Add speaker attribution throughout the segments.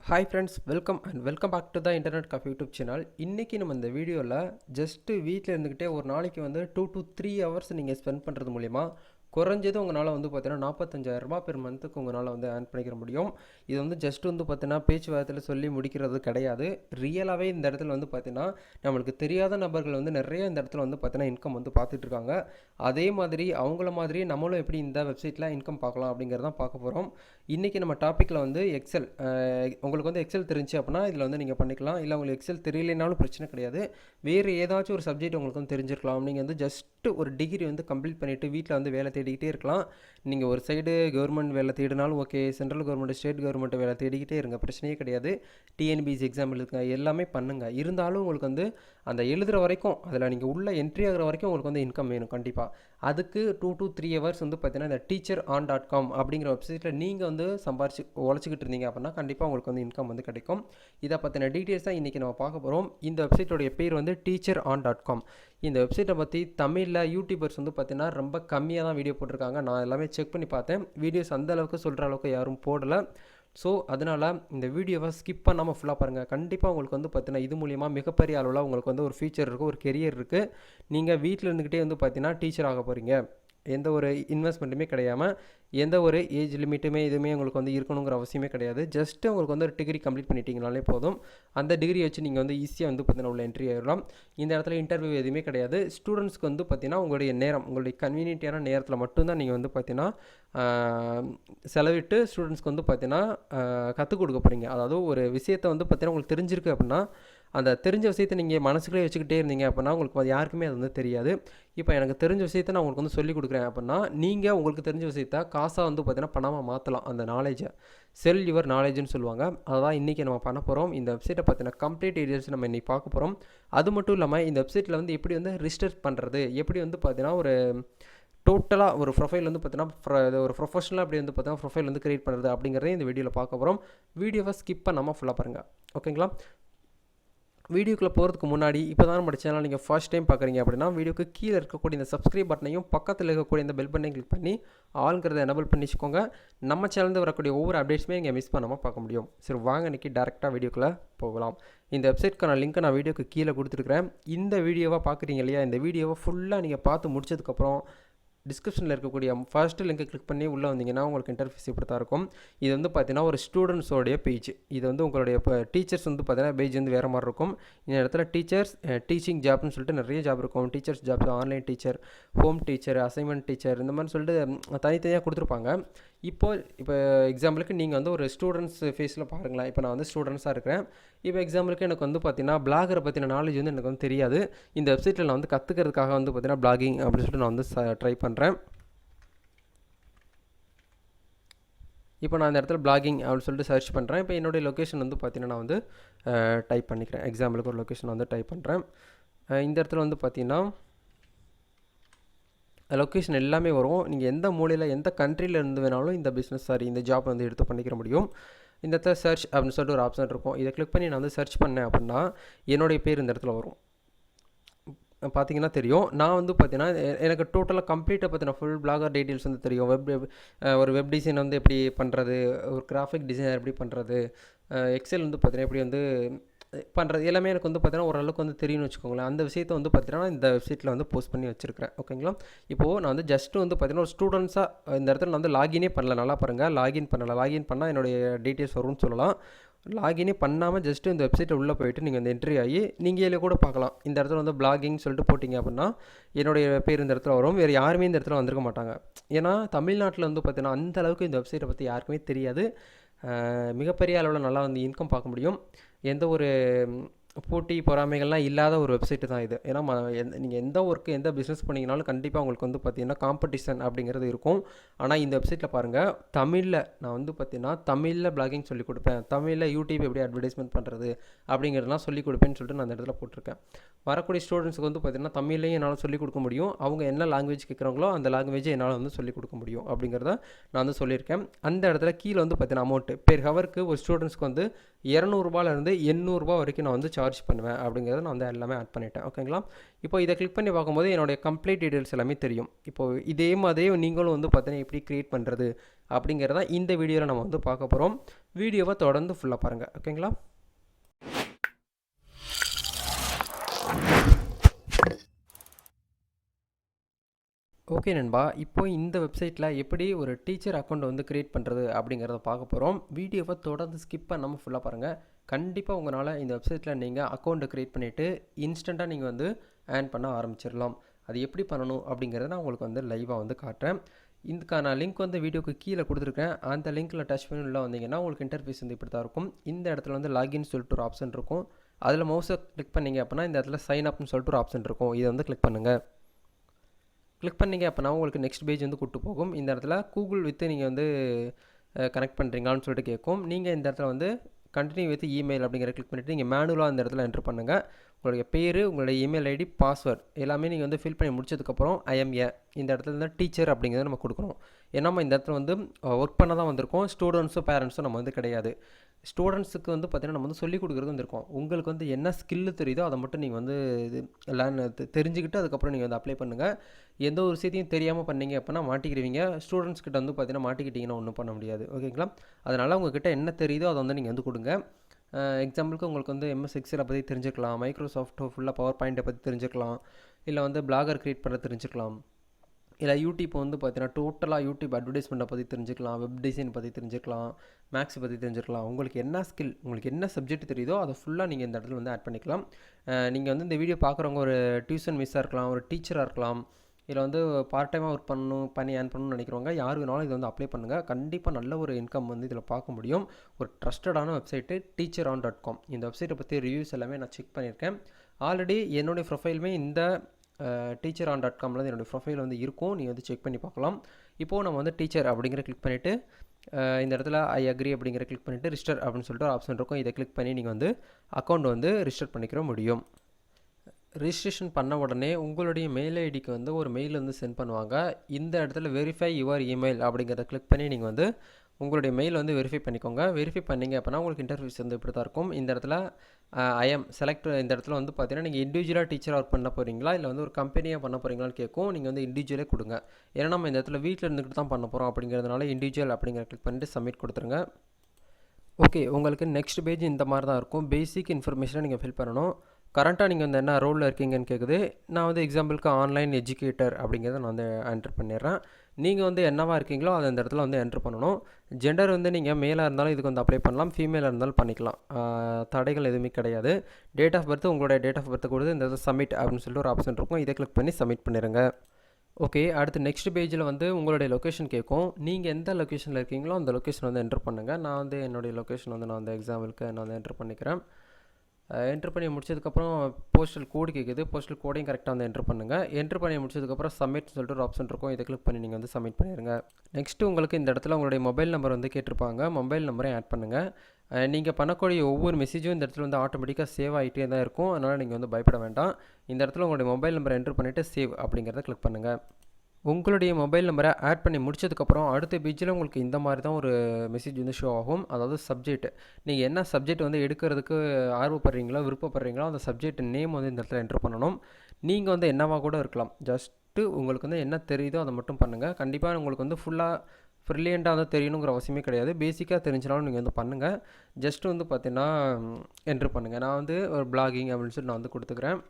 Speaker 1: Hi friends welcome and welcome back to the internet coffee YouTube channel இன்றைக்கி நம்ம இந்த வீடியோவில் ஜஸ்ட்டு வீட்டில் இருந்துக்கிட்டே ஒரு நாளைக்கு வந்து டூ டு த்ரீ ஹவர்ஸ் நீங்கள் ஸ்பெண்ட் பண்ணுறது மூலிமா குறைஞ்சது உங்களால் வந்து பார்த்தீங்கன்னா நாற்பத்தஞ்சாயிரரூபா பெர் மந்த்துக்கு உங்களால் வந்து ஏர்ன் பண்ணிக்கிற முடியும். இது வந்து ஜஸ்ட் வந்து பார்த்தீங்கன்னா பேச்சுவார்த்தையில் சொல்லி முடிக்கிறது கிடையாது. ரியலாகவே இந்த இடத்துல வந்து பார்த்தீங்கன்னா நம்மளுக்கு தெரியாத நபர்கள் வந்து நிறைய இந்த இடத்துல வந்து பார்த்தீங்கன்னா இன்கம் வந்து பார்த்துட்டு இருக்காங்க. அதே மாதிரி அவங்கள மாதிரி நம்மளும் எப்படி இந்த வெப்சைட்டில் இன்கம் பார்க்கலாம் அப்படிங்கிறதான் பார்க்க போகிறோம் இன்றைக்கி நம்ம டாப்பிக்கில் வந்து எக்ஸல் உங்களுக்கு வந்து எக்ஸல் தெரிஞ்சு அப்படின்னா இதில் வந்து நீங்கள் பண்ணிக்கலாம். இல்லை உங்களுக்கு எக்ஸல் தெரியலைனாலும் பிரச்சனை கிடையாது. வேறு ஏதாச்சும் ஒரு சப்ஜெக்ட் உங்களுக்கு வந்து தெரிஞ்சிருக்கலாம். நீங்கள் வந்து ஜஸ்ட்டு ஒரு டிகிரி வந்து கம்ப்ளீட் பண்ணிவிட்டு வீட்டில் வந்து வேலை தேடிக்கிட்டே இருக்கலாம். நீங்கள் ஒரு சைடு கவர்மெண்ட் வேலை தேடினாலும் okay central government state government வேலை தேடிக்கிட்டே இருங்க. பிரச்சனையே கிடையாது. டிஎன்பிசி எக்ஸாம் எழுதுங்க. எல்லாமே பண்ணுங்கள் இருந்தாலும் உங்களுக்கு வந்து அந்த எழுதுகிற வரைக்கும் அதில் நீங்கள் உள்ள என்ட்ரி ஆகிற வரைக்கும் உங்களுக்கு வந்து இன்கம் வேணும் கண்டிப்பாக அதுக்கு டூ டூ த்ரீ ஹவர்ஸ் வந்து பார்த்தீங்கன்னா இந்த டீச்சர் ஆன் டாட் காம் அப்படிங்கிற வெப்சைட்டில் நீங்கள் வந்து சம்பாரிச்சு உழைச்சிக்கிட்டு இருந்தீங்க அப்படின்னா கண்டிப்பாக உங்களுக்கு வந்து இன்கம் வந்து கிடைக்கும். இதை பற்றின டீட்டெயில்ஸ் தான் இன்றைக்கி நம்ம பார்க்க போகிறோம் இந்த வெப்சைட்டோடைய பேர் வந்து டீச்சர் ஆன் டாட் காம் இந்த வெப்சைட்டை பற்றி தமிழில் யூடியூபர்ஸ் வந்து பார்த்தீங்கன்னா ரொம்ப கம்மியாக தான் வீடியோ போட்டிருக்காங்க. நான் எல்லாமே செக் பண்ணி பார்த்தேன். வீடியோஸ் அந்த அளவுக்கு சொல்கிற அளவுக்கு யாரும் போடலை. ஸோ அதனால் இந்த வீடியோவை ஸ்கிப் பண்ணாமல் ஃபுல்லாக பாருங்கள் கண்டிப்பாக உங்களுக்கு வந்து பார்த்தீங்கன்னா இது மூலிமா மிகப்பெரிய அளவில் உங்களுக்கு வந்து ஒரு ஃபியூச்சர் இருக்குது ஒரு கெரியர் இருக்குது நீங்கள் வீட்டில் இருந்துக்கிட்டே வந்து பார்த்தீங்கன்னா டீச்சர் ஆக போகிறீங்க எந்த ஒரு இன்வெஸ்ட்மெண்ட்டுமே கிடையாமல் எந்த ஒரு ஏஜ் லிமிட்டுமே எதுவுமே உங்களுக்கு வந்து இருக்கணுங்கிற அவசியமே கிடையாது. ஜஸ்ட்டு உங்களுக்கு வந்து ஒரு டிகிரி கம்ப்ளீட் பண்ணிட்டீங்கனாலே போதும். அந்த டிகிரி வச்சு நீங்கள் வந்து ஈஸியாக வந்து பார்த்தீங்கன்னா உள்ள என்ட்ரி ஆகிடலாம் இந்த இடத்துல இன்டர்வியூ எதுவுமே கிடையாது. ஸ்டூடெண்ட்ஸ்க்கு வந்து பார்த்தீங்கன்னா உங்களுடைய நேரம் உங்களுடைய கன்வீனியன்ட்டான நேரத்தில் மட்டும்தான் நீங்கள் வந்து பார்த்தீங்கன்னா செலவிட்டு ஸ்டூடெண்ட்ஸ்க்கு வந்து பார்த்தீங்கன்னா கற்றுக் கொடுக்க போகிறீங்க அதாவது ஒரு விஷயத்தை வந்து பார்த்தீங்கன்னா உங்களுக்கு தெரிஞ்சிருக்கு அப்படின்னா அந்த தெரிஞ்ச விஷயத்தை நீங்கள் மனசுக்குள்ளே வச்சுக்கிட்டே இருந்தீங்க அப்படின்னா உங்களுக்கு அது யாருக்குமே அது வந்து தெரியாது. இப்போ எனக்கு தெரிஞ்ச விஷயத்தை நான் உங்களுக்கு வந்து சொல்லிக் கொடுக்குறேன் அப்படின்னா நீங்கள் உங்களுக்கு தெரிஞ்ச விஷயத்த காசாக வந்து பார்த்தீங்கன்னா பணமாக மாற்றலாம் அந்த நாலேஜை செல் யுவர் நாலேஜ்னு சொல்லுவாங்க. அதான் இன்றைக்கி நம்ம பண்ண போகிறோம் இந்த வெப்சைட்டை பார்த்தீங்கன்னா கம்ப்ளீட் டீடைல்ஸ் நம்ம இன்றைக்கி பார்க்க போகிறோம் அது மட்டும் இல்லாமல் இந்த வெப்சைட்டில் வந்து எப்படி வந்து ரிஜிஸ்டர் பண்ணுறது எப்படி வந்து பார்த்தீங்கன்னா ஒரு டோட்டலாக ஒரு ப்ரொஃபைல் வந்து பார்த்தீங்கன்னா ஒரு ப்ரொஃபஷனலாக அப்படி வந்து பார்த்தீங்கன்னா ப்ரொஃபைல் வந்து கிரியேட் பண்ணுறது அப்படிங்கிறதையும் இந்த வீடியோவில் பார்க்க போகிறோம் வீடியோவை ஸ்கிப் பண்ணாமல் ஃபுல்லாக பாருங்கள் ஓகேங்களா வீடியோக்குள்ளே போகிறதுக்கு முன்னாடி இப்போ தான் நம்ம சேனல் நீங்கள் ஃபர்ஸ்ட் டைம் பார்க்குறீங்க அப்படின்னா வீடியோக்கு கீழே இருக்கக்கூடிய இந்த சப்ஸ்கிரைப் பட்டனையும் பக்கத்தில் இருக்கக்கூடிய இந்த பெல் பட்டனையும் கிளிக் பண்ணி ஆளுங்கிறத எனபிள் பண்ணிச்சுக்கோங்க. நம்ம சேனல்ந்து வரக்கூடிய ஒவ்வொரு அப்டேட்ஸுமே நீங்கள் மிஸ் பண்ணாமல் பார்க்க முடியும். சரி வாங்க இன்றைக்கி டேரெக்டாக வீடியோக்குள்ளே போகலாம். இந்த வெப்சைட்க்கான லிங்க்கை நான் வீடியோக்கு கீழே கொடுத்துருக்குறேன். இந்த வீடியோவாக பார்க்குறீங்க இல்லையா? இந்த வீடியோவை ஃபுல்லாக நீங்கள் பார்த்து முடிச்சதுக்கப்புறம் டிஸ்கிரிப்ஷனில் இருக்கக்கூடிய ஃபர்ஸ்ட் லிங்கை கிளிக் பண்ணி உள்ளே வந்தீங்கன்னா உங்களுக்கு இன்டர்ஃபேஸ் இப்படி தான் இருக்கும். இது வந்து பார்த்தீங்கன்னா ஒரு ஸ்டூடெண்ட்ஸோடைய பேஜ் இது வந்து உங்களுடைய இப்போ டீச்சர்ஸ் வந்து பார்த்தீங்கன்னா பேஜ் வந்து வேறு மாதிரி இருக்கும். இந்த இடத்துல டீச்சர்ஸ் டீச்சிங் ஜாப்னு சொல்லிட்டு நிறைய ஜாப் இருக்கும். Teachers jobs online teacher home teacher assignment teacher இந்த மாதிரி சொல்லிட்டு தனித்தனியாக கொடுத்துருப்பாங்க. இப்போ இப்போ எக்ஸாம்பிளுக்கு நீங்கள் வந்து ஒரு ஸ்டூடெண்ட்ஸ் ஃபேஸில் பாருங்களேன். இப்போ நான் வந்து ஸ்டூடெண்ட்ஸாக இருக்கிறேன். இப்போ எக்ஸாம்பிளுக்கு எனக்கு வந்து பார்த்தீங்கன்னா பிளாகரை பற்றின நாலேஜ் வந்து எனக்கு வந்து தெரியாது. இந்த வெப்சைட்டில் நான் வந்து கற்றுக்கிறதுக்காக வந்து பார்த்தீங்கன்னா பிளாகிங் அப்படின்னு சொல்லிட்டு நான் வந்து ட்ரை பண்ணுறேன் இப்போ நான் இந்த இடத்துல பிளாகிங் அப்படின்னு சொல்லிட்டு சர்ச் பண்ணுறேன் இப்போ என்னுடைய லொக்கேஷன் வந்து பார்த்தீங்கன்னா நான் வந்து டைப் பண்ணிக்கிறேன். எக்ஸாம்பிளுக்கு ஒரு லொக்கேஷன் வந்து டைப் பண்ணுறேன் இந்த இடத்துல வந்து பார்த்தீங்கன்னா லொக்கேஷன் எல்லாமே வரும். நீங்கள் எந்த மூலையில் எந்த கண்ட்ரியில் இருந்து வேணாலும் இந்த பிஸ்னஸ் சாரி இந்த ஜாப் வந்து எடுத்து பண்ணிக்கிற முடியும். இந்த இடத்துல சர்ச் அப்படின்னு சொல்லிட்டு ஒரு ஆப்ஷன் இருக்கும். இதை கிளிக் பண்ணி நான் வந்து சர்ச் பண்ணேன் அப்படின்னா என்னுடைய பேர் இந்த இடத்துல வரும். பார்த்தீங்கன்னா தெரியும். நான் வந்து பார்த்தீங்கன்னா எனக்கு டோட்டலாக கம்ப்ளீட்டாக பார்த்தீங்கன்னா ஃபுல் பிளாகர் டீட்டெயில்ஸ் வந்து தெரியும். வெப் ஒரு வெப் டிசைன் வந்து எப்படி பண்ணுறது ஒரு கிராஃபிக் டிசைனர் எப்படி பண்ணுறது எக்ஸல் வந்து பார்த்தீங்கன்னா எப்படி வந்து பண்ணுறது எல்லாமே எனக்கு வந்து பார்த்தீங்கன்னா ஓரளவுக்கு வந்து தெரியும்னு வச்சுக்கோங்களேன். அந்த விஷயத்தை வந்து பார்த்தீங்கன்னா இந்த வெப்சைட்டில் வந்து போஸ்ட் பண்ணி வச்சிருக்கிறேன். ஓகேங்களா இப்போது நான் வந்து ஜஸ்ட்டு வந்து பார்த்தீங்கன்னா ஒரு ஸ்டூடெண்ட்ஸாக இந்த இடத்துல நான் வந்து லாகினே பண்ணல. நல்லா பாருங்கள் லாகின் பண்ணல. லாகின் பண்ணால் என்னுடைய டீட்டெயில்ஸ் வரும்னு சொல்லலாம். லாகினே பண்ணாமல் ஜஸ்ட்டு இந்த வெப்சைட்டை உள்ளே போயிட்டு நீங்கள் இந்த என்ட்ரி ஆகி நீங்கள் இதில் கூட பார்க்கலாம். இந்த இடத்துல வந்து பிளாகிங் சொல்லிட்டு போட்டிங்க அப்படின்னா என்னுடைய பேர் இந்த இடத்துல வரும். வேறு யாருமே இந்த இடத்துல வந்திருக்க மாட்டாங்க. ஏன்னா தமிழ்நாட்டில் வந்து பார்த்தீங்கன்னா அந்த அளவுக்கு இந்த வெப்சைட்டை பற்றி யாருக்குமே தெரியாது. மிகப்பெரிய அளவில் நல்லா வந்து இன்கம் பார்க்க முடியும். எந்த ஒரு போட்டி பொறாமைகள்லாம் இல்லாத ஒரு வெப்சைட்டு தான் இது. ஏன்னா எந்த நீங்கள் எந்த ஒர்க்கு எந்த பிஸ்னஸ் பண்ணிங்கனாலும் கண்டிப்பாக உங்களுக்கு வந்து பார்த்தீங்கன்னா காம்படிஷன் அப்படிங்கிறது இருக்கும். ஆனால் இந்த வெப்சைட்டில் பாருங்கள் தமிழில் நான் வந்து பார்த்தீங்கன்னா தமிழில் பிளாகிங் சொல்லிக் கொடுப்பேன். தமிழில் யூடியூப் எப்படி அட்வர்டைஸ்மெண்ட் பண்ணுறது அப்படிங்கிறதெல்லாம் சொல்லிக் கொடுப்பேன்னு சொல்லிட்டு நான் அந்த இடத்துல போட்டிருக்கேன். வரக்கூடிய ஸ்டூடெண்ட்ஸ்க்கு வந்து பார்த்தீங்கன்னா தமிழ்லையும் என்னால் சொல்லிக் கொடுக்க முடியும். அவங்க என்ன லாங்குவேஜ் கேட்குறாங்களோ அந்த லாங்குவேஜை என்னால் வந்து சொல்லிக் கொடுக்க முடியும் அப்படிங்கிறத நான் வந்து சொல்லியிருக்கேன். அந்த இடத்துல கீழே வந்து பார்த்தீங்கன்னா அமௌண்ட்டு பெர் ஹவருக்கு ஒரு ஸ்டூடெண்ட்ஸ்க்கு வந்து இரநூறுபாலேருந்து எண்ணூறுபா வரைக்கும் நான் வந்து சார்ஜ் பண்ணுவேன் அப்படிங்கிறத நான் வந்து எல்லாமே ஆட் பண்ணிட்டேன். ஓகேங்களா இப்போ இதை கிளிக் பண்ணி பார்க்கும்போது என்னுடைய கம்ப்ளீட் டீட்டெயில்ஸ் எல்லாமே தெரியும். இப்போ இதே மாதிரியே நீங்களும் வந்து பார்த்தீங்கன்னா எப்படி க்ரியேட் பண்ணுறது அப்படிங்கிறத இந்த வீடியோவில் நம்ம வந்து பார்க்க போகிறோம் வீடியோவை தொடர்ந்து ஃபுல்லாக பாருங்கள் ஓகேங்களா ஓகே நண்பா இப்போ இந்த வெப்சைட்டில் எப்படி ஒரு டீச்சர் அக்கௌண்ட் வந்து க்ரியேட் பண்ணுறது அப்படிங்கிறத பார்க்க போகிறோம் வீடியோவை தொடர்ந்து ஸ்கிப் பண்ணாமல் ஃபுல்லாக பாருங்கள் கண்டிப்பாக உங்களால் இந்த வெப்சைட்டில் நீங்கள் அக்கௌண்ட்டை க்ரியேட் பண்ணிவிட்டு இன்ஸ்டண்ட்டாக நீங்கள் வந்து ஏர்ன் பண்ண ஆரம்பிச்சிடலாம் அது எப்படி பண்ணணும் அப்படிங்கிறத நான் உங்களுக்கு வந்து லைவாக வந்து காட்டுறேன். இதுக்கான லிங்க் வந்து வீடியோக்கு கீழே கொடுத்துருக்கேன். அந்த லிங்க்கில் டச் பண்ணி உள்ள வந்தீங்கன்னா உங்களுக்கு இன்டர்ஃபேஸ் வந்து இப்படி தான் இருக்கும். இந்த இடத்துல வந்து லாகின் சொல்லிட்டு ஒரு ஆப்ஷன் இருக்கும். அதில் மவுஸை கிளிக் பண்ணீங்க அப்படின்னா இந்த இடத்துல சைன் அப்னு சொல்லிட்டு ஒரு ஆப்ஷன் இருக்கும். இதை வந்து கிளிக் பண்ணுங்கள் கிளிக் பண்ணிங்க அப்படின்னா உங்களுக்கு நெக்ஸ்ட் பேஜ் வந்து கூட்டு போகும். இந்த இடத்துல கூகுள் வித்து நீங்கள் வந்து கனெக்ட் பண்ணுறீங்களான்னு சொல்லிட்டு கேட்கும். நீங்கள் இந்த இடத்துல வந்து கண்டினியூ வித் இமெயில் அப்படிங்கிற கிளிக் பண்ணிவிட்டு நீங்கள் மேனுவலாக அந்த இடத்துல என்ட்ரு பண்ணுங்கள் உங்களுடைய பேர் உங்களுடைய இமெயில் ஐடி பாஸ்வேர்ட் எல்லாமே நீங்கள் வந்து ஃபில் பண்ணி முடிச்சதுக்கப்புறம் ஐஎம் ஏ இந்த இடத்துல வந்து டீச்சர் அப்படிங்கிறத நம்ம கொடுக்கணும். ஏன்னா நம்ம இந்த இடத்துல வந்து ஒர்க் பண்ண தான் வந்திருக்கோம். ஸ்டூடெண்ட்ஸும் பேரண்ட்ஸும் நம்ம வந்து கிடையாது. ஸ்டூடெண்ட்ஸுக்கு வந்து பார்த்திங்கன்னா நம்ம வந்து சொல்லிக் கொடுக்குறது வந்துருக்கோம் உங்களுக்கு வந்து என்ன ஸ்கில்லு தெரியுதோ அதை மட்டும் நீங்கள் வந்து இது லேர்ன் தெரிஞ்சுக்கிட்டு அதுக்கப்புறம் நீங்கள் வந்து அப்ளை பண்ணுங்கள் எந்த ஒரு விஷயத்தையும் தெரியாமல் பண்ணீங்க அப்படின்னா மாட்டிக்கிடுவீங்க. ஸ்டூடெண்ட்ஸ் கிட்ட வந்து பார்த்தீங்கன்னா மாட்டிக்கிட்டிங்கன்னா ஒன்றும் பண்ண முடியாது. ஓகேங்களா அதனால் உங்ககிட்ட என்ன தெரியுதோ அதை வந்து நீங்கள் வந்து கொடுங்க. எக்ஸாம்பிளுக்கு உங்களுக்கு வந்து எம்எஸ் எக்ஸலை பற்றி தெரிஞ்சுக்கலாம். மைக்ரோசாஃப்ட் ஃபுல்லாக பவர் பாயிண்ட்டை பற்றி தெரிஞ்சுக்கலாம். இல்லை வந்து பிளாகர் க்ரியேட் பண்ண தெரிஞ்சுக்கலாம். இல்லை யூடியூப் வந்து பார்த்தீங்கன்னா டோட்டலாக யூடியூப் அட்வர்டைஸ்மெண்ட்டை பற்றி தெரிஞ்சுக்கலாம் வெப் டிசைன் பற்றி தெரிஞ்சுக்கலாம் மேக்ஸ் பற்றி தெரிஞ்சுக்கலாம். உங்களுக்கு என்ன ஸ்கில் உங்களுக்கு என்ன சப்ஜெக்ட் தெரியுதோ அதை ஃபுல்லாக நீங்கள் இந்த இடத்துல வந்து ஆட் பண்ணிக்கலாம். நீங்கள் வந்து இந்த வீடியோ பார்க்குறவங்க ஒரு டியூஷன் மிஸ்ஸாக இருக்கலாம் ஒரு டீச்சராக இருக்கலாம் இதில் வந்து பார்ட் டைமாக ஒர்க் பண்ணணும் பண்ணி ஏர்ன் பண்ணணும்னு நினைக்கிறவங்க யார் வேணாலும் இதை வந்து அப்ளை பண்ணுங்கள் கண்டிப்பாக நல்ல ஒரு இன்கம் வந்து இதில் பார்க்க முடியும். ஒரு ட்ரஸ்டடான website teacher on dot com இந்த வெப்சைட்டை பற்றி ரிவ்யூஸ் எல்லாமே நான் செக் பண்ணியிருக்கேன். ஆல்ரெடி என்னுடைய ப்ரொஃபைலுமே இந்த டீச்சர் ஆன் டாட் காமில் என்னுடைய ப்ரொஃபைல் வந்து இருக்கும். நீங்கள் வந்து செக் பண்ணி பார்க்கலாம். இப்போது நம்ம வந்து டீச்சர் அப்படிங்கிற கிளிக் பண்ணிவிட்டு இந்த இடத்துல ஐ அக்ரி அப்படிங்கிற கிளிக் பண்ணிவிட்டு ரிஜிஸ்டர் அப்படின்னு சொல்லிட்டு ஒரு ஆப்ஷன் இருக்கும். இதை கிளிக் பண்ணி நீங்கள் வந்து அக்கௌண்ட் வந்து ரிஜிஸ்டர் பண்ணிக்கிற முடியும். ரிஜிஸ்ட்ரேஷன் பண்ண உடனே உங்களுடைய மெயில் ஐடிக்கு வந்து ஒரு மெயில் வந்து சென்ட் பண்ணுவாங்க. இந்த இடத்துல வெரிஃபை யுவர் இமெயில் அப்படிங்கிறத கிளிக் பண்ணி நீங்கள் வந்து உங்களுடைய மெயில் வந்து வெரிஃபை பண்ணிக்கோங்க. வெரிஃபை பண்ணிங்க அப்படின்னா உங்களுக்கு இன்டர்வியூஸ் வந்து இப்படி தான் இருக்கும். இந்த இடத்துல ஐஎம் செலக்ட் இந்த இடத்துல வந்து பார்த்தீங்கன்னா நீங்கள் இண்டிவிஜுவலாக டீச்சராக ஒர்க் பண்ண போகிறீங்களா இல்லை வந்து ஒரு கம்பெனியாக பண்ண போகிறீங்களான்னு கேட்கும். நீங்கள் வந்து இண்டிவிஜுவலே கொடுங்க. ஏன்னா நம்ம இந்த இடத்துல வீட்டில் இருந்துக்கிட்டு தான் பண்ண போகிறோம் அப்படிங்கிறதுனால இண்டிவிஜுவல் அப்படிங்கிற கிளிக் பண்ணிட்டு சப்மிட் கொடுத்துருங்க. ஓகே உங்களுக்கு நெக்ஸ்ட் பேஜ் இந்த மாதிரி தான் இருக்கும். பேசிக் இன்ஃபர்மேஷனை நீங்கள் ஃபில் பண்ணணும். கரண்ட்டாக நீங்கள் வந்து என்ன ரோலில் இருக்கீங்கன்னு கேட்குது நான் வந்து எக்ஸாம்பிளுக்கு ஆன்லைன் எஜுகேட்டர் அப்படிங்கிறத நான் வந்து என்டர் பண்ணிடுறேன். நீங்கள் வந்து என்னவாக இருக்கீங்களோ அதை அந்த இடத்துல வந்து என்ட்ரு பண்ணணும். ஜெண்டர் வந்து நீங்கள் மேலாக இருந்தாலும் இதுக்கு வந்து அப்ளை பண்ணலாம். ஃபீமேலாக இருந்தாலும் பண்ணிக்கலாம். தடைகள் எதுவுமே கிடையாது. டேட் ஆஃப் பர்த் உங்களுடைய டேட் ஆஃப் பர்த் கொடுத்து இந்த இடத்துல சப்மிட் அப்படின்னு சொல்லிட்டு ஒரு ஆப்ஷன் இருக்கும். இதை கிளிக் பண்ணி சப்மிட் பண்ணிடுங்க ஓகே அடுத்து நெக்ஸ்ட் பேஜில் வந்து உங்களுடைய லொக்கேஷன் கேட்கும். நீங்கள் எந்த லொக்கேஷனில் இருக்கீங்களோ அந்த லொக்கேஷன் வந்து என்ட்ரு பண்ணுங்கள் நான் வந்து என்னுடைய லொக்கேஷன் வந்து நான் வந்து எக்ஸாம்பிளுக்கு நான் வந்து என்ட்ரு பண்ணிக்கிறேன். என்ட்ரு பண்ணி முடிச்சதுக்கப்புறம் போஸ்டல் கோடு கேட்குது போஸ்டல் கோடையும் கரெக்டாக வந்து என்ட்ரு பண்ணுங்கள் என்ட்ரு பண்ணி முடிச்சதுக்கப்புறம் சப்மிட்னு சொல்லிட்டு ஒரு ஆப்ஷன் இருக்கும். இதை கிளிக் பண்ணி நீங்கள் வந்து சப்மிட் பண்ணிடுங்க நெக்ஸ்ட்டு உங்களுக்கு இந்த இடத்துல உங்களுடைய மொபைல் நம்பர் வந்து கேட்டிருப்பாங்க. மொபைல் நம்பரையும் ஆட் பண்ணுங்கள் நீங்கள் பண்ணக்கூடிய ஒவ்வொரு மெசேஜும் இந்த இடத்துல வந்து ஆட்டோமேட்டிக்காக சேவ் ஆகிட்டே தான் இருக்கும். அதனால் நீங்கள் வந்து பயப்பட வேண்டாம். இந்த இடத்துல உங்களுடைய மொபைல் நம்பரை என்ட்ரு பண்ணிவிட்டு சேவ் அப்படிங்கிறத கிளிக் பண்ணுங்கள் உங்களுடைய மொபைல் நம்பரை ஆட் பண்ணி முடிச்சதுக்கப்புறம் அடுத்த பேஜில் உங்களுக்கு இந்த மாதிரி தான் ஒரு மெசேஜ் வந்து ஷோ ஆகும். அதாவது சப்ஜெக்ட் நீங்கள் என்ன சப்ஜெக்ட் வந்து எடுக்கிறதுக்கு ஆர்வப்படுறீங்களோ விருப்பப்படுறீங்களோ அந்த சப்ஜெக்ட் நேம் வந்து இந்த இடத்துல என்ட்ரு பண்ணணும். நீங்கள் வந்து என்னவாக கூட இருக்கலாம். ஜஸ்ட்டு உங்களுக்கு வந்து என்ன தெரியுதோ அதை மட்டும் பண்ணுங்கள் கண்டிப்பாக உங்களுக்கு வந்து ஃபுல்லாக ப்ரில்லியண்ட்டாக வந்து தெரியணுங்கிற அவசியமே கிடையாது. பேசிக்காக தெரிஞ்சினாலும் நீங்கள் வந்து பண்ணுங்கள் ஜஸ்ட்டு வந்து பார்த்தீங்கன்னா என்ட்ரு பண்ணுங்கள் நான் வந்து ஒரு பிளாகிங் அப்படின்னு சொல்லி நான் வந்து கொடுத்துக்கிறேன்.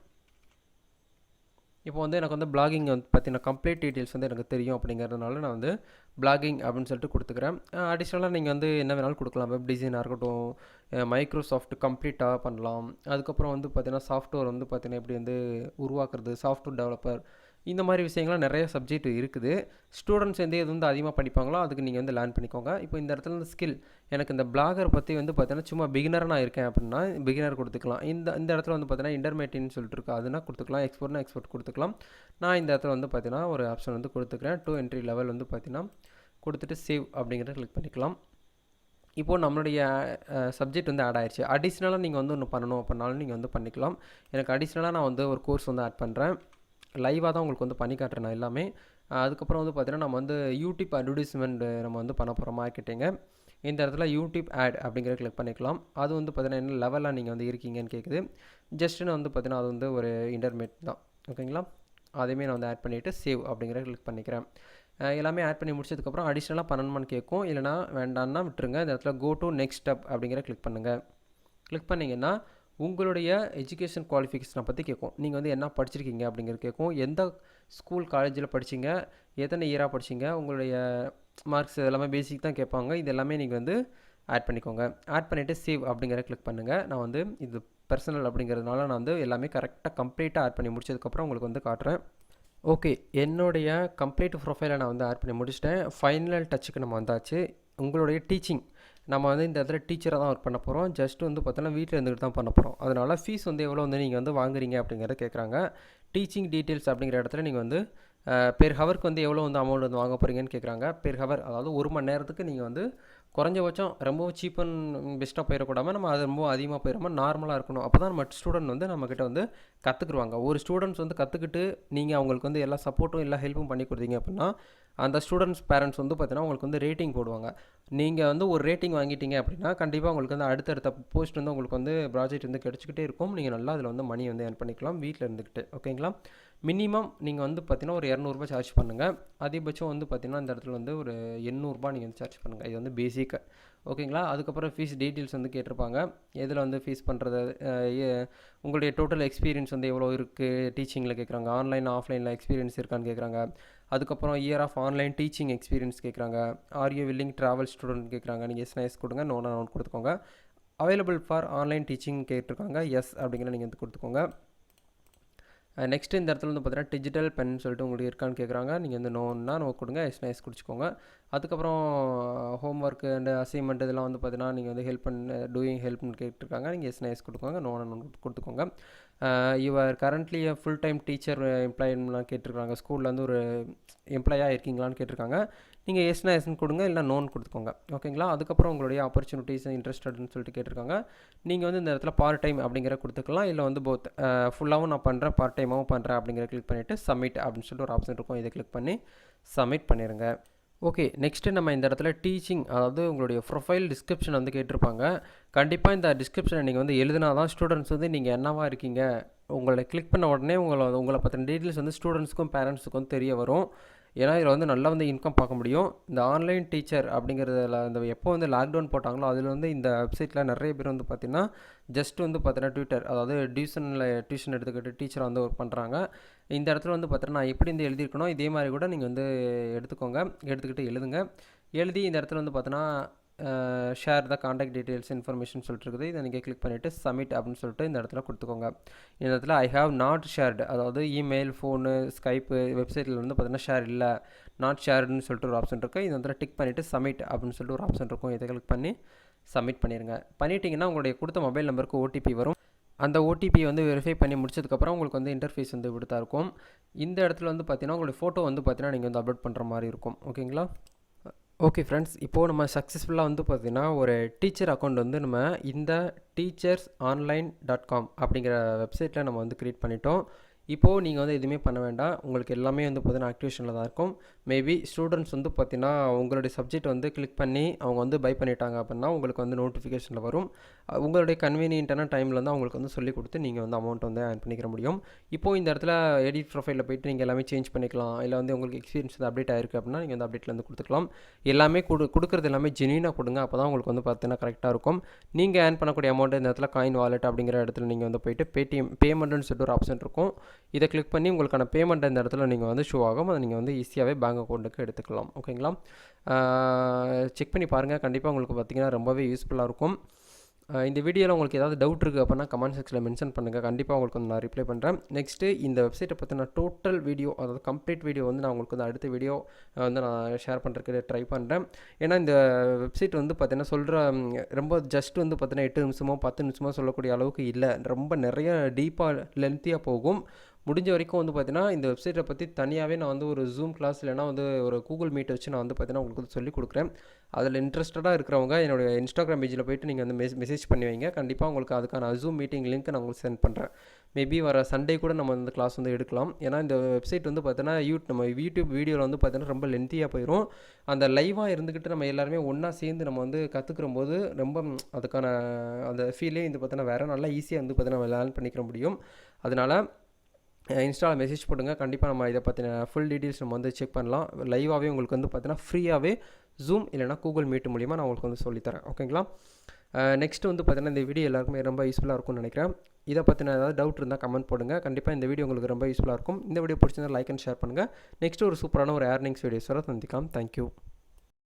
Speaker 1: இப்போ வந்து எனக்கு வந்து பிளாகிங் வந்து பார்த்தீங்கன்னா கம்ப்ளீட் டீட்டெயில்ஸ் வந்து எனக்கு தெரியும் அப்படிங்கிறதுனால நான் வந்து பிளாகிங் அப்படின்னு சொல்லிட்டு கொடுத்துக்கிறேன். அடிஷ்னலாக நீங்கள் வந்து என்ன வேணாலும் கொடுக்கலாம். வெப் டிசைனாக இருக்கட்டும் மைக்ரோசாஃப்ட் கம்ப்ளீட்டாக பண்ணலாம். அதுக்கப்புறம் வந்து பார்த்தீங்கன்னா சாஃப்ட்வேர் வந்து பார்த்தீங்கன்னா எப்படி வந்து உருவாக்குறது சாஃப்ட்வேர் டெவலப்பர் இந்த மாதிரி விஷயங்கள்லாம் நிறைய சப்ஜெக்ட் இருக்குது. ஸ்டூடெண்ட்ஸ் வந்து எது வந்து அதிகமாக படிப்பாங்களோ அதுக்கு நீங்கள் வந்து லேர்ன் பண்ணிக்கோங்க. இப்போ இந்த இடத்துல இந்த ஸ்கில் எனக்கு இந்த பிளாகர் பற்றி வந்து பார்த்தீங்கன்னா சும்மா பிகினராக நான் இருக்கேன் அப்படின்னா பிகினர் கொடுத்துக்கலாம். இந்த இந்த இடத்துல வந்து பார்த்தீங்கன்னா இன்டர்மீடியட்னு சொல்லிட்டு இருக்கு. அதுனா கொடுத்துக்கலாம். எக்ஸ்போர்ட்னா எக்ஸ்போர்ட் கொடுத்துக்கலாம். நான் இந்த இடத்துல வந்து பார்த்தீங்கன்னா ஒரு ஆப்ஷன் வந்து கொடுத்துக்கிறேன். டூ என்ட்ரி லெவல் வந்து பார்த்தீங்கன்னா கொடுத்துட்டு சேவ் அப்படிங்கிறத கிளிக் பண்ணிக்கலாம். இப்போது நம்மளுடைய சப்ஜெக்ட் வந்து ஆட் ஆயிடுச்சு அடிஷ்னலாக நீங்கள் வந்து ஒன்று பண்ணணும் அப்படின்னாலும் நீங்கள் வந்து பண்ணிக்கலாம். எனக்கு அடிஷ்னலாக நான் வந்து ஒரு கோர்ஸ் வந்து ஆட் பண்ணுறேன் லைவாக தான் உங்களுக்கு வந்து பண்ணி காட்டுறேன் நான் எல்லாமே. அதுக்கப்புறம் வந்து பார்த்திங்கன்னா நம்ம வந்து யூடியூப் அட்வர்டைஸ்மெண்ட் நம்ம வந்து பண்ண போகிறோம் மார்க்கெட்டிங்கு இந்த இடத்துல யூடியூப் ஆட் அப்படிங்கிற கிளிக் பண்ணிக்கலாம். அது வந்து பார்த்தீங்கன்னா என்ன லெவலில் நீங்கள் வந்து இருக்கீங்கன்னு கேட்குது ஜஸ்ட்டுன்னு வந்து பார்த்தீங்கன்னா அது வந்து ஒரு இன்டர்மீட் தான். ஓகேங்களா அதையுமே நான் வந்து ஆட் பண்ணிவிட்டு சேவ் அப்படிங்கிற கிளிக் பண்ணிக்கிறேன். எல்லாமே ஆட் பண்ணி முடிச்சதுக்கப்புறம் அடிஷ்னலாக பண்ணணுமான்னு கேட்கும். இல்லைனா வேண்டான்னா விட்டுருங்க. இந்த இடத்துல கோ டு நெக்ஸ்ட் ஸ்டெப் அப்படிங்கிற கிளிக் பண்ணுங்கள் கிளிக் பண்ணிங்கன்னா உங்களுடைய எஜுகேஷன் குவாலிஃபிகேஷனை பற்றி கேட்கும். நீங்கள் வந்து என்ன படிச்சிருக்கீங்க அப்படிங்கிறது கேட்கும். எந்த ஸ்கூல் காலேஜில் படிச்சீங்க? எத்தனை இயராக படிச்சீங்க? உங்களுடைய மார்க்ஸ் எல்லாமே பேசிக் தான் கேட்பாங்க. இது எல்லாமே நீங்கள் வந்து ஆட் பண்ணிக்கோங்க. ஆட் பண்ணிவிட்டு சேவ் அப்படிங்கிற கிளிக் பண்ணுங்கள் நான் வந்து இது பர்சனல் அப்படிங்கிறதுனால நான் வந்து எல்லாமே கரெக்டாக கம்ப்ளீட்டாக ஆட் பண்ணி முடிச்சதுக்கப்புறம் உங்களுக்கு வந்து காட்டுறேன். ஓகே என்னுடைய கம்ப்ளீட் ப்ரொஃபைலை நான் வந்து ஆட் பண்ணி முடிச்சிட்டேன். ஃபைனல் டச்சுக்கு நம்ம வந்தாச்சு. உங்களுடைய டீச்சிங் நம்ம வந்து இந்த இடத்துல டீச்சராக தான் ஒர்க் பண்ண போகிறோம் ஜஸ்ட் வந்து பார்த்தோன்னா வீட்டில் இருந்துகிட்டு தான் பண்ண போகிறோம் அதனால் ஃபீஸ் வந்து எவ்வளோ வந்து நீங்கள் வந்து வாங்குறீங்க அப்படிங்கிறத கேட்குறாங்க டீச்சிங் டீட்டெயில்ஸ் அப்படிங்கிற இடத்துல நீங்கள் வந்து பெர் ஹவருக்கு வந்து எவ்வளோ வந்து அமௌண்ட் வந்து வாங்க போகிறீங்கன்னு கேட்குறாங்க பெர் ஹவர் அதாவது ஒரு மணி நேரத்துக்கு நீங்கள் வந்து குறைஞ்சபட்சம் ரொம்ப சீப் அண்ட் பெஸ்ட்டாக போயிடக்கூடாமல் நம்ம அது ரொம்ப அதிகமாக போயிடாமல் நார்மலாக இருக்கணும். அப்போ தான் நம்ம ஸ்டூடெண்ட் வந்து நம்மக்கிட்ட வந்து கற்றுக்குருவாங்க ஒரு ஸ்டூடெண்ட்ஸ் வந்து கற்றுக்கிட்டு நீங்கள் அவங்களுக்கு வந்து எல்லா சப்போர்ட்டும் எல்லா ஹெல்ப்பும் பண்ணி கொடுத்தீங்க அப்படின்னா அந்த ஸ்டூடெண்ட்ஸ் பேரண்ட்ஸ் வந்து பார்த்தீங்கன்னா உங்களுக்கு வந்து ரேட்டிங் போடுவாங்க. நீங்கள் வந்து ஒரு ரேட்டிங் வாங்கிட்டீங்க அப்படின்னா கண்டிப்பாக உங்களுக்கு வந்து அடுத்தடுத்த போஸ்ட் வந்து உங்களுக்கு வந்து ப்ராஜெக்ட் வந்து கிடச்சிக்கிட்டே இருக்கும். நீங்கள் நல்லா அதில் வந்து மணி வந்து ஏர்ன் பண்ணிக்கலாம் வீட்டில் இருந்துக்கிட்டு. ஓகேங்களா மினிமம் நீங்கள் வந்து பார்த்தீங்கன்னா ஒரு இரநூறுபா சார்ஜ் பண்ணுங்கள் அதிகபட்சம் வந்து பார்த்தீங்கன்னா இந்த இடத்துல வந்து ஒரு எண்ணூறுபா நீங்கள் வந்து சார்ஜ் பண்ணுங்கள் இது வந்து பேசிக்கு ஓகேங்களா அதுக்கப்புறம் ஃபீஸ் டீட்டெயில்ஸ் வந்து கேட்டிருப்பாங்க. எதில் வந்து ஃபீஸ் பண்ணுறது உங்களுடைய டோட்டல் எக்ஸ்பீரியன்ஸ் வந்து எவ்வளோ இருக்குது டீச்சிங்கில் கேட்குறாங்க ஆன்லைன் ஆஃப்லைனில் எக்ஸ்பீரியன்ஸ் இருக்கான்னு கேட்குறாங்க அதுக்கப்புறம் year of online teaching experience கேட்குறாங்க are you willing travel student கேட்குறாங்க நீங்கள் எஸ் எஸ் கொடுங்க. நோனா நோட் கொடுத்துக்கோங்க. அவைலபிள் ஃபார் ஆன்லைன் டீச்சிங் கேட்டிருக்காங்க. எஸ் அப்படிங்கிற நீங்கள் வந்து கொடுத்துக்கோங்க. நெக்ஸ்ட் இந்த இடத்துல வந்து பார்த்தீங்கன்னா டிஜிட்டல் பென் சொல்லிட்டு உங்களுக்கு இருக்கான்னு கேட்குறாங்க நீங்கள் வந்து நோன்னா நோ கொடுங்க. எஸ் நைஸ் குடிச்சிக்கோங்க. அதுக்கப்புறம் ஹோம் ஒர்க் அண்ட் அசைன்மெண்ட் இதெல்லாம் வந்து பார்த்தீங்கன்னா நீங்கள் வந்து ஹெல்ப் பண்ண டூயிங் ஹெல்ப்னு கேட்டிருக்காங்க. நீங்கள் எஸ் நைஸ் கொடுக்கோங்க. நோ கொடுத்துக்கோங்க. Your currently full time teacher எம்ப்ளாயின்லாம் கேட்டிருக்காங்க. ஸ்கூலில் வந்து ஒரு எம்ப்ளாயாக இருக்கீங்களான்னு கேட்டிருக்காங்க. நீங்கள் எஸ்னா எஸ்னு கொடுங்க. இல்லை நோன் கொடுத்துக்கோங்க. ஓகேங்களா அதுக்கப்புறம் உங்களுடைய ஆப்பர்ச்சுனிட்டிஸ் இன்ட்ரெஸ்டட்னு சொல்லிட்டு கேட்டிருக்காங்க. நீங்கள் வந்து இந்த இடத்துல பார்ட் டைம் அப்படிங்கிற கொடுத்துக்கலாம். இல்லை வந்து போத் ஃபுல்லாகவும் நான் பண்ணுறேன் பார்ட் டைமாகவும் பண்ணுறேன் அப்படிங்கிற கிளிக் பண்ணிவிட்டு சப்மிட் அப்படின்னு சொல்லிட்டு ஒரு ஆப்ஷன் இருக்கும். இதை கிளிக் பண்ணி சப்மிட் பண்ணிடுங்க ஓகே நெக்ஸ்ட்டு நம்ம இந்த இடத்துல டீச்சிங் அதாவது உங்களுடைய ப்ரொஃபைல் டிஸ்கிரிப்ஷன் வந்து கேட்டிருப்பாங்க. கண்டிப்பாக இந்த டிஸ்கிரிப்ஷனை நீங்கள் வந்து எழுதினா தான் ஸ்டூடெண்ட்ஸ் வந்து நீங்கள் என்னவா இருக்கீங்க? உங்களை கிளிக் பண்ண உடனே உங்களை உங்களை பற்றின டீட்டெயில்ஸ் வந்து ஸ்டூடெண்ட்ஸுக்கும் பேரண்ட்ஸுக்கும் தெரிய வரும். ஏன்னா இதில் வந்து நல்லா வந்து இன்கம் பார்க்க முடியும். இந்த ஆன்லைன் டீச்சர் அப்படிங்கிறதுல அந்த எப்போ வந்து லாக்டவுன் போட்டாங்களோ அதில் வந்து இந்த வெப்சைட்டில் நிறைய பேர் வந்து பார்த்திங்கன்னா ஜஸ்ட் வந்து பார்த்தீங்கன்னா ட்விட்டர் அதாவது டியூஷனில் டியூஷன் எடுத்துக்கிட்டு டீச்சராக வந்து ஒர்க் பண்ணுறாங்க இந்த இடத்துல வந்து பார்த்தீங்கன்னா நான் எப்படி வந்து எழுதியிருக்கணும் இதே மாதிரி கூட நீங்கள் வந்து எடுத்துக்கோங்க எடுத்துக்கிட்டு எழுதுங்க. எழுதி இந்த இடத்துல வந்து பார்த்தீங்கன்னா share the contact details information சொல்லிட்டு இருக்குது. இதை நீங்கள் கிளிக் பண்ணிவிட்டு சப்மிட் அப்படின்னு சொல்லிட்டு இந்த இடத்துல கொடுத்துக்கோங்க. இந்த இடத்துல ஐ ஹாவ் நாட் ஷேர்டு அதாவது இமெயில் ஃபோனு ஸ்கைப்பு வெப்சைட்டில் வந்து பார்த்தீங்கன்னா ஷேர் இல்லை. நாட் ஷேர்டுன்னு சொல்லிட்டு ஒரு ஆப்ஷன் இருக்குது இந்த இடத்துல டிக் பண்ணிவிட்டு சப்மிட் அப்படின்னு சொல்லிட்டு ஒரு ஆப்ஷன் இருக்கும். இதை கிளிக் பண்ணி சப்மிட் பண்ணிடுங்க பண்ணிட்டீங்கன்னா உங்களுடைய கொடுத்த மொபைல் நம்பருக்கு ஓடிபி வரும். அந்த ஓடிபி வந்து வெரிஃபை பண்ணி முடிச்சதுக்கப்புறம் உங்களுக்கு வந்து இன்டர்ஃபேஸ் வந்து இப்படி தான் இருக்கும். இந்த இடத்துல வந்து பார்த்தீங்கன்னா உங்களுடைய ஃபோட்டோ வந்து பார்த்தீங்கன்னா நீங்கள் வந்து அப்லோட் பண்ணுற மாதிரி இருக்கும். ஓகேங்களா ஓகே ஃப்ரெண்ட்ஸ் இப்போது நம்ம சக்ஸஸ்ஃபுல்லாக வந்து பார்த்திங்கன்னா ஒரு டீச்சர் அக்கௌண்ட் வந்து நம்ம இந்த டீச்சர்ஸ் ஆன்லைன் டாட் காம் அப்படிங்கிற வெப்சைட்டில் நம்ம வந்து க்ரியேட் பண்ணிட்டோம். இப்போது நீங்கள் வந்து எதுவுமே பண்ண வேண்டாம். உங்களுக்கு எல்லாமே வந்து பார்த்தீங்கன்னா ஆக்டிவேஷனில் தான் இருக்கும். மேபி ஸ்டூடெண்ட்ஸ் வந்து பார்த்தீங்கன்னா உங்களுடைய சப்ஜெக்ட் வந்து கிளிக் பண்ணி அவங்க வந்து பை பண்ணிட்டாங்க அப்படின்னா உங்களுக்கு வந்து நோட்டிஃபிகேஷனில் வரும். உங்களுடைய கன்வீனியன்ட்டான டைமில் வந்து அவங்களுக்கு வந்து சொல்லி கொடுத்து நீங்கள் வந்து அமௌண்ட் வந்து ஏன் பண்ணிக்கிற முடியும். இப்போது இந்த இடத்துல எடிட் ப்ரொஃபைலில் போயிட்டு நீங்கள் எல்லாமே சேஞ்ச் பண்ணிக்கலாம். இல்லை வந்து உங்களுக்கு எக்ஸ்பீரியன்ஸ் வந்து அப்டேட் ஆயிருக்கு அப்படின்னா நீங்கள் வந்து அப்டேட்டில் வந்து கொடுத்துக்கலாம். எல்லாமே கொடு கொடுக்குறது எல்லாமே ஜெனியூனாக கொடுங்க. அப்போ தான் உங்களுக்கு வந்து பார்த்தீங்கன்னா கரெக்டாக இருக்கும். நீங்கள் ஏர்ன் பண்ணக்கூடிய அமௌண்ட் இந்த இடத்துல காயின் வாலெட் அப்படிங்கிற இடத்துல நீங்கள் வந்து போயிட்டு பேடிஎம் பேமெண்ட்னு சொல்லிட்டு ஒரு ஆப்ஷன் இருக்கும். இதை கிளிக் பண்ணி உங்களுக்கான பேமெண்ட் இந்த இடத்துல நீங்கள் வந்து ஷோ ஆகும். அதை நீங்கள் வந்து ஈஸியாகவே பேங்க் அக்கௌண்ட்டுக்கு எடுத்துக்கலாம். ஓகேங்களா செக் பண்ணி பாருங்கள் கண்டிப்பாக உங்களுக்கு பார்த்திங்கன்னா ரொம்பவே யூஸ்ஃபுல்லாக இருக்கும். இந்த வீடியோவில் உங்களுக்கு ஏதாவது டவுட் இருக்குது அப்படின்னா கமெண்ட் செக்ஷனில் மென்ஷன் பண்ணுங்கள் கண்டிப்பாக உங்களுக்கு வந்து நான் ரிப்ளை பண்ணுறேன் நெக்ஸ்ட்டு இந்த வெப்சைட்டை பற்றின டோட்டல் வீடியோ அதாவது கம்ப்ளீட் வீடியோ வந்து நான் உங்களுக்கு வந்து அடுத்த வீடியோ வந்து நான் ஷேர் பண்ணுறதுக்கு ட்ரை பண்ணுறேன் ஏன்னா இந்த வெப்சைட் வந்து பார்த்தீங்கன்னா சொல்கிற ரொம்ப ஜஸ்ட் வந்து பார்த்தீங்கன்னா எட்டு நிமிஷமோ பத்து நிமிஷமோ சொல்லக்கூடிய அளவுக்கு இல்லை. ரொம்ப நிறைய டீப்பாக லென்த்தியாக போகும். முடிஞ்ச வரைக்கும் வந்து பார்த்தீங்கன்னா இந்த வெப்சைட்டை பற்றி தனியாகவே நான் வந்து ஒரு ஜூம் கிளாஸ் இல்லைனா வந்து ஒரு கூகுள் மீட் வச்சு நான் வந்து பார்த்தீங்கன்னா உங்களுக்கு வந்து சொல்லிக் கொடுக்குறேன். அதில் இன்ட்ரெஸ்டடாக இருக்கிறவங்க என்னுடைய இன்ஸ்டாகிராம் பேஜில் போயிட்டு நீங்கள் வந்து மெஸ் மெசேஜ் பண்ணி வைங்க. கண்டிப்பாக உங்களுக்கு அதுக்கான ஜூம் மீட்டிங் லிங்க் நான் உங்களுக்கு சென்ட் பண்ணுறேன் மேபி வர சண்டே கூட நம்ம இந்த கிளாஸ் வந்து எடுக்கலாம். ஏன்னா இந்த வெப்சைட் வந்து பார்த்தீங்கன்னா யூட் நம்ம யூடியூப் வீடியோவில் வந்து பார்த்தீங்கன்னா ரொம்ப லென்த்தியாக போயிடும் அந்த லைவாக இருந்துக்கிட்டு நம்ம எல்லாருமே ஒன்றா சேர்ந்து நம்ம வந்து கற்றுக்கிற போது ரொம்ப அதுக்கான அந்த ஃபீலே வந்து பார்த்தீங்கன்னா வேறு நல்லா ஈஸியாக வந்து பார்த்தீங்கன்னா லேர்ன் பண்ணிக்கிற முடியும். அதனால் இன்ஸ்டாவில் மெசேஜ் போடுங்க. கண்டிப்பாக நம்ம இதை பற்றின ஃபுல் டீட்டெயில்ஸ் நம்ம வந்து செக் பண்ணலாம். லைவாகவே உங்களுக்கு வந்து பார்த்தீங்கன்னா ஃப்ரீயாகவே ஜூம் இல்லைனா கூகுள் மீட் மூலிமா நான் உங்களுக்கு வந்து சொல்லித்தரேன். ஓகேங்களா நெக்ஸ்ட் வந்து பார்த்தீங்கன்னா இந்த வீடியோ எல்லாருக்குமே ரொம்ப யூஸ்ஃபுல்லாக இருக்கும்னு நினைக்கிறேன். இதை பற்றின ஏதாவது டவுட் இருந்தால் கமெண்ட் போடுங்க. கண்டிப்பாக இந்த வீடியோ உங்களுக்கு ரொம்ப யூஸ்ஃபுல்லாக இருக்கும். இந்த வீடியோ பிடிச்சிருந்தா லைக் அண்ட் ஷேர் பண்ணுங்கள் நெக்ஸ்ட் ஒரு சூப்பரான ஒரு ஏர்னிங்ஸ் வீடியோஸோட சந்திக்கலாம். தேங்க்யூ